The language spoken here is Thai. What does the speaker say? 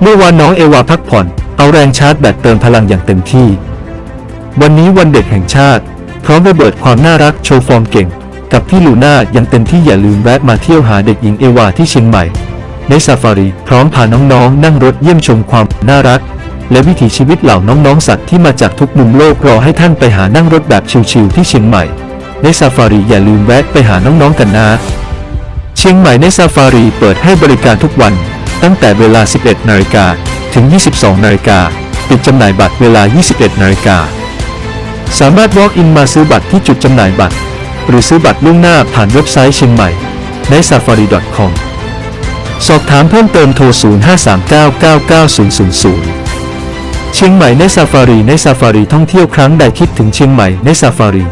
เมื่อวานน้องเอวาพักผ่อน เอาแรงชาร์จแบตเติมพลังอย่างเต็มที่ วันนี้วันเด็กแห่งชาติ พร้อมระเบิดความน่ารักโชว์ฟอร์มเก่ง กับพี่ลูน่ายังเต็มที่อย่าลืมแวะมาเที่ยวหาเด็กหญิงเอวาที่เชียงใหม่ ในซาฟารีพร้อมพาน้องๆนั่งรถเยี่ยมชมความน่ารัก และวิถีชีวิตเหล่าน้องๆสัตว์ที่มาจากทุกมุมโลกรอให้ท่านไปหานั่งรถแบบชิลๆที่เชียงใหม่ ในซาฟารีอย่าลืมแวะไปหาน้องๆกันนะเชียงใหม่ในซาฟารีเปิดให้บริการทุกวัน ตั้งแต่เวลา 11 นาฬิกาถึง 22 นาฬิกาปิดจำหน่ายบัตรเวลา 21 นาฬิกา สามารถ walk in มาซื้อบัตรที่จุดจำหน่ายบัตร หรือซื้อบัตรล่วงหน้าผ่านเว็บไซต์เชียงใหม่ใน safari.com สอบถามเพิ่มเติมโทร 0539999000 เชียงใหม่ในซาฟารีในซาฟารีท่องเที่ยวครั้งใดคิดถึงเชียงใหม่ในซาฟารี